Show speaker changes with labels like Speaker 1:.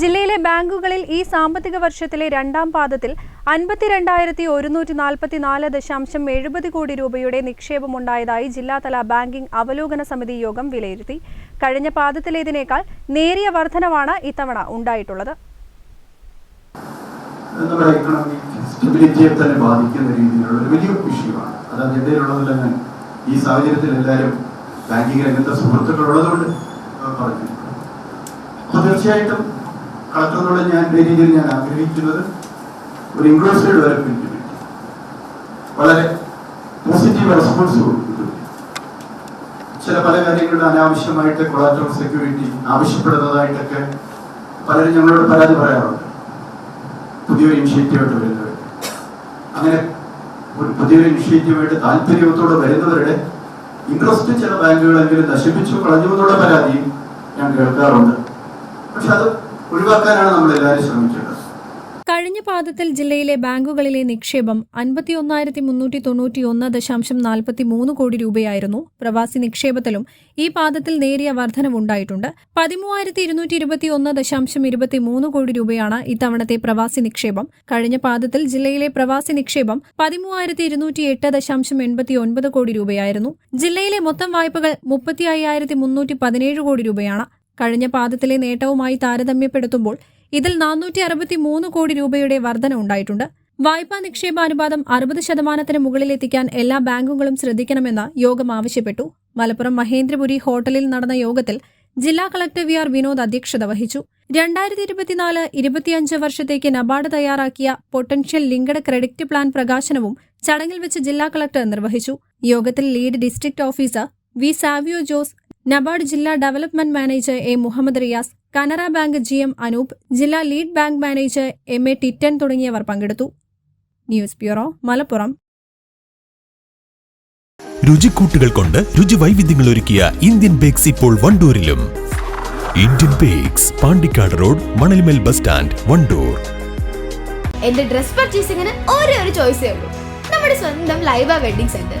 Speaker 1: ജില്ലയിലെ ബാങ്കുകളിൽ ഈ സാമ്പത്തിക വർഷത്തിലെ രണ്ടാം പാദത്തിൽ അൻപത്തിരണ്ടായിരത്തി ഒരുന്നൂറ്റി നാൽപ്പത്തി നാല് ദശാംശം എഴുപത് കോടി രൂപയുടെ നിക്ഷേപമുണ്ടായതായി ജില്ലാതല ബാങ്കിംഗ് അവലോകന സമിതി യോഗം വിലയിരുത്തി. കഴിഞ്ഞ പാദത്തിലേതിനേക്കാൾ നേരിയ വർധനവാണ് ഇത്തവണ ഉണ്ടായിട്ടുള്ളത്.
Speaker 2: നമ്മുടെ എക്കണോമിക് സ്റ്റെബിലിറ്റിയെ ബാധിക്കുന്ന രീതിയിലുള്ള ഒരു വിഷയമാണ്. അത് ഈ സാഹചര്യത്തിൽ എല്ലാവരും ബാങ്കിങ് രംഗത്തെ സുഹൃത്തുക്കൾ ഉള്ളതുകൊണ്ട് പറഞ്ഞു അപ്പൊ തീർച്ചയായിട്ടും കളക്ടറിനോട് ഞാൻ പേരിൽ ഞാൻ ആഗ്രഹിക്കുന്നത് ഒരു ഇൻക്ലൂസീവ് ഡെവലപ്മെന്റിന് വളരെ പോസിറ്റീവ് റെസ്പോൺസ് കൊടുക്കുന്നു. ചില പല കാര്യങ്ങളുടെ അനാവശ്യമായിട്ട് കൊളാറ്ററൽ സെക്യൂരിറ്റി ആവശ്യപ്പെടുന്നതായിട്ടൊക്കെ പലരും ഞങ്ങളോട് പരാതി പറയാറുണ്ട്. പുതിയൊരു ഇനിഷ്യേറ്റീവായിട്ട് വരുന്നവർ. അങ്ങനെ ഒരു പുതിയൊരു ഇനിഷ്യേറ്റീവായിട്ട് താല്പര്യത്തോടെ വരുന്നവരുടെ ഇൻട്രസ്റ്റ് ചില ബാങ്കുകളെങ്കിലും നശിപ്പിച്ചു കളഞ്ഞു എന്നുള്ള പരാതിയും ഞാൻ കേൾക്കാറുണ്ട്. പക്ഷെ അത് ഒഴിവാക്കാനാണ് നമ്മൾ എല്ലാവരും ശ്രമിക്കേണ്ടത്
Speaker 1: കഴിഞ്ഞ പാദത്തിൽ ജില്ലയിലെ ബാങ്കുകളിലെ നിക്ഷേപം അൻപത്തിയൊന്നായിരത്തി മുന്നൂറ്റി തൊണ്ണൂറ്റിയൊന്ന് ദശാംശം നാൽപ്പത്തി മൂന്ന് കോടി രൂപയായിരുന്നു. പ്രവാസി നിക്ഷേപത്തിലും ഈ പാദത്തിൽ നേരിയ വർധനവുണ്ടായിട്ടുണ്ട് പതിമൂവായിരത്തി ഇരുന്നൂറ്റി ഇരുപത്തിയൊന്ന് ദശാംശം ഇരുപത്തി മൂന്ന് കോടി രൂപയാണ് ഇത്തവണത്തെ പ്രവാസി നിക്ഷേപം. കഴിഞ്ഞ പാദത്തിൽ ജില്ലയിലെ പ്രവാസി നിക്ഷേപം പതിമൂവായിരത്തി ഇരുന്നൂറ്റി എട്ട് ദശാംശം എൺപത്തി ഒൻപത് കോടി രൂപയായിരുന്നു. ജില്ലയിലെ മൊത്തം വായ്പകൾ മുപ്പത്തി അയ്യായിരത്തി മുന്നൂറ്റി പതിനേഴ് കോടി രൂപയാണ്. കഴിഞ്ഞ പാദത്തിലെ നേട്ടവുമായി താരതമ്യപ്പെടുത്തുമ്പോൾ ഇതിൽ നാനൂറ്റി അറുപത്തി മൂന്ന് കോടി രൂപയുടെ വർധന ഉണ്ടായിട്ടുണ്ട്. വായ്പാ നിക്ഷേപ അനുപാതം അറുപത് ശതമാനത്തിന് മുകളിലെത്തിക്കാൻ എല്ലാ ബാങ്കുകളും ശ്രദ്ധിക്കണമെന്ന് യോഗം ആവശ്യപ്പെട്ടു. മലപ്പുറം മഹേന്ദ്രപുരി ഹോട്ടലിൽ നടന്ന യോഗത്തിൽ ജില്ലാ കളക്ടർ വി ആർ വിനോദ് അധ്യക്ഷത വഹിച്ചു. രണ്ടായിരത്തി ഇരുപത്തിനാല് ഇരുപത്തിയഞ്ച് വർഷത്തേക്ക് നബാർഡ് തയ്യാറാക്കിയ പൊട്ടൻഷ്യൽ ലിങ്കഡ് ക്രെഡിറ്റ് പ്ലാൻ പ്രകാശനവും ചടങ്ങിൽ വെച്ച് ജില്ലാ കളക്ടർ നിർവഹിച്ചു. യോഗത്തിൽ lead district officer V Savio Jose NABARD ജില്ലാ development manager A Muhammad Riyas Canara bank G M Anoop ജില്ലാ lead bank manager M A ടിറ്റൻ തുടങ്ങിയവർ പങ്കെടുത്തു. News bureau Malappuram.
Speaker 3: രുചിക്കൂട്ടുകൾ കൊണ്ട് രുചി വൈവിധ്യങ്ങൾ ഒരുക്കിയ ഇന്ത്യൻ ബേക്സ് ഇപ്പോൾ വണ്ടൂരിലും. Indian bakes Pandikkad road Manalmel bus stand Wandoor.
Speaker 4: എന്റെ ഡ്രസ് പർച്ചേസിംഗിന് ഒരേ ഒരു ചോയ്സേ ഉള്ളൂ. നമ്മുടെ സ്വന്തം Laiba wedding centre.